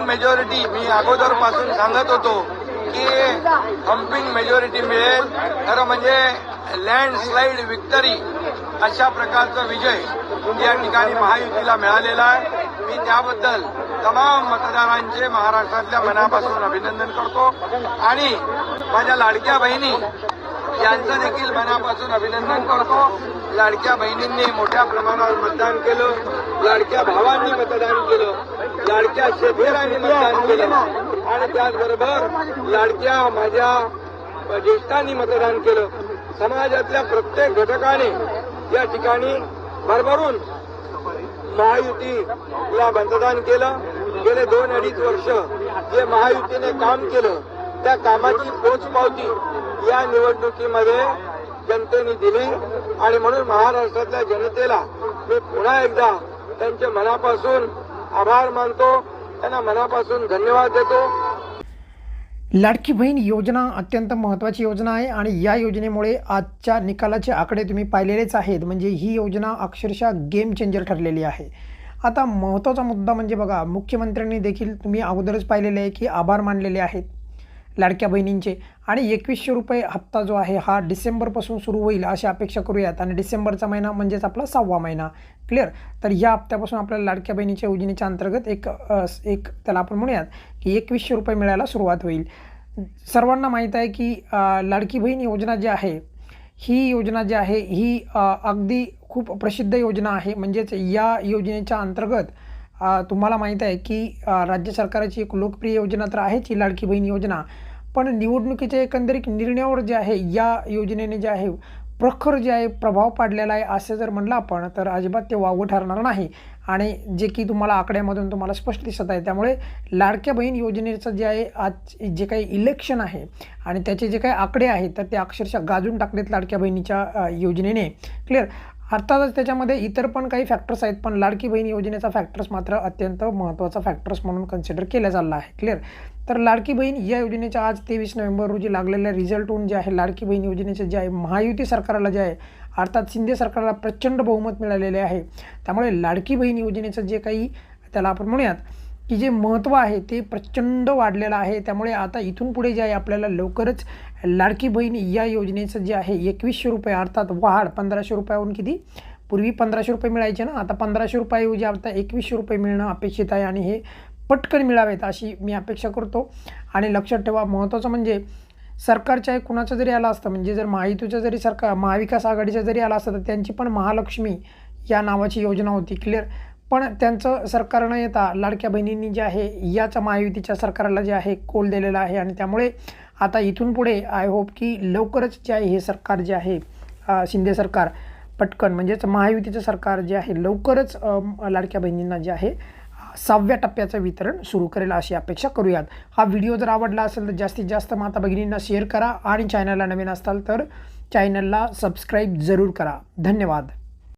Humping majority मी अगोदरपासून सांगत होतो की हम्पिंग मेजॉरिटी मिळेल. खरं म्हणजे लँडस्लाईड विक्टरी अशा प्रकारचा विजय या ठिकाणी महायुतीला मिळालेला आहे. मी त्याबद्दल तमाम मतदारांचे महाराष्ट्रातल्या मनापासून अभिनंदन करतो. आणि माझ्या लाडक्या बहिणी यांचं देखील मनापासून अभिनंदन करतो. लाडक्या बहिणींनी मोठ्या प्रमाणावर मतदान केलं. लाडक्या भावांनी मतदान केलं. लाडक्या शेतकऱ्यांनी मतदान केलं. आणि त्याचबरोबर लाडक्या माझ्या ज्येष्ठांनी मतदान केलं. समाजातल्या प्रत्येक घटकाने या ठिकाणी भरभरून महायुतीला मतदान केलं. गेले दोन अडीच वर्ष जे महायुतीने काम केलं त्या कामाची पोचपावती या निवडणुकीमध्ये जनतेने दिली. आणि म्हणून महाराष्ट्रातल्या जनतेला मी पुन्हा एकदा त्यांच्या मनापासून आभार मानतो. त्यांना मनापासून धन्यवाद देतो. लाडकी बहीण योजना अत्यंत महत्त्वाची योजना आहे आणि या योजनेमुळे आजच्या निकालाचे आकडे तुम्ही पाहिलेलेच आहेत. म्हणजे ही योजना अक्षरशः गेम चेंजर ठरलेली आहे. आता महत्त्वाचा मुद्दा म्हणजे बघा मुख्यमंत्र्यांनी देखील तुम्ही अगोदरच पाहिलेले आहे की आभार मानलेले आहेत. लाडक्या बहिणींचे. आणि एकवीसशे रुपये हप्ता जो आहे हा डिसेंबरपासून सुरू होईल अशी अपेक्षा करूयात. आणि डिसेंबरचा महिना म्हणजेच आपला सहावा महिना. क्लिअर तर या हप्त्यापासून आपल्याला लाडक्या बहिणीच्या योजनेच्या अंतर्गत एक एक त्याला आपण म्हणूयात की एकवीसशे रुपये मिळायला सुरुवात होईल. सर्वांना माहीत आहे की लाडकी बहीण योजना जी आहे ही योजना जी आहे ही अगदी खूप प्रसिद्ध योजना आहे. म्हणजेच या योजनेच्या अंतर्गत तुम्हाला माहीत आहे की राज्य सरकारची एक लोकप्रिय योजना तर आहेच ही लाडकी बहीण योजना. पण निवडणुकीच्या एकंदरीत निर्णयावर जे आहे या योजनेने जे आहे प्रखर जे आहे प्रभाव पाडलेला आहे असं जर म्हणलं आपण तर अजिबात ते वावं ठरणार नाही. आणि जे की तुम्हाला आकड्यामधून तुम्हाला स्पष्ट दिसत आहे त्यामुळे लाडक्या बहीण योजनेचं जे आहे आज जे काही इलेक्शन आहे आणि त्याचे जे काही आकडे आहेत तर ते अक्षरशः गाजून टाकलेत लाडक्या बहिणीच्या योजनेने. क्लिअर अर्थातच त्याच्यामध्ये इतर पण काही फॅक्टर्स आहेत पण लाडकी बहीण योजनेचा फॅक्टर्स मात्र अत्यंत महत्त्वाचा फॅक्टर्स म्हणून कन्सिडर केला चालला आहे. क्लिअर तर लाडकी बहीण या योजनेच्या आज तेवीस नोव्हेंबर रोजी लागलेल्या रिझल्टहून जे आहे लाडकी बहीण योजनेचे जे आहे महायुती सरकारला जे आहे अर्थात शिंदे सरकारला प्रचंड बहुमत मिळालेले आहे. त्यामुळे लाडकी बहीण योजनेचं जे काही त्याला आपण म्हणूयात की जे महत्त्व आहे ते प्रचंड वाढलेलं आहे. त्यामुळे आता इथून पुढे जे आहे आपल्याला लवकरच लाडकी बहीण या योजनेचं जे आहे एकवीसशे रुपये अर्थात वाढ पंधराशे रुपयाहून किती? पूर्वी पंधराशे रुपये मिळायचे ना आता पंधराशे रुपयाऐवजी आता एकवीसशे रुपये मिळणं अपेक्षित आहे आणि हे पटकन मिळावेत अशी मी अपेक्षा करतो. आणि लक्षात ठेवा महत्त्वाचं म्हणजे सरकारच्या कुणाचं जरी आलं असतं म्हणजे जर महायुतीचं जरी सरकार महाविकास आघाडीचं जरी आलं असतं तर त्यांची पण महालक्ष्मी या नावाची योजना होती. क्लिअर पण त्यांचं सरकार न येता लाडक्या बहिणींनी जे आहे याच महायुतीच्या सरकारला जे आहे कोल दिलेला आहे. आणि त्यामुळे आता इथून पुढे आय होप की लवकरच जे आहे हे सरकार जे आहे शिंदे सरकार पटकन म्हणजेच महायुतीचं सरकार जे आहे लवकरच लाडक्या बहिणींना जे आहे सहाव्या टप्प्याचं वितरण सुरू करेल अशी अपेक्षा करूयात. हा व्हिडिओ जर आवडला असेल तर जास्तीत जास्त माता भगिनींना शेअर करा आणि चॅनलला नवीन असाल तर चॅनलला सबस्क्राईब जरूर करा. धन्यवाद.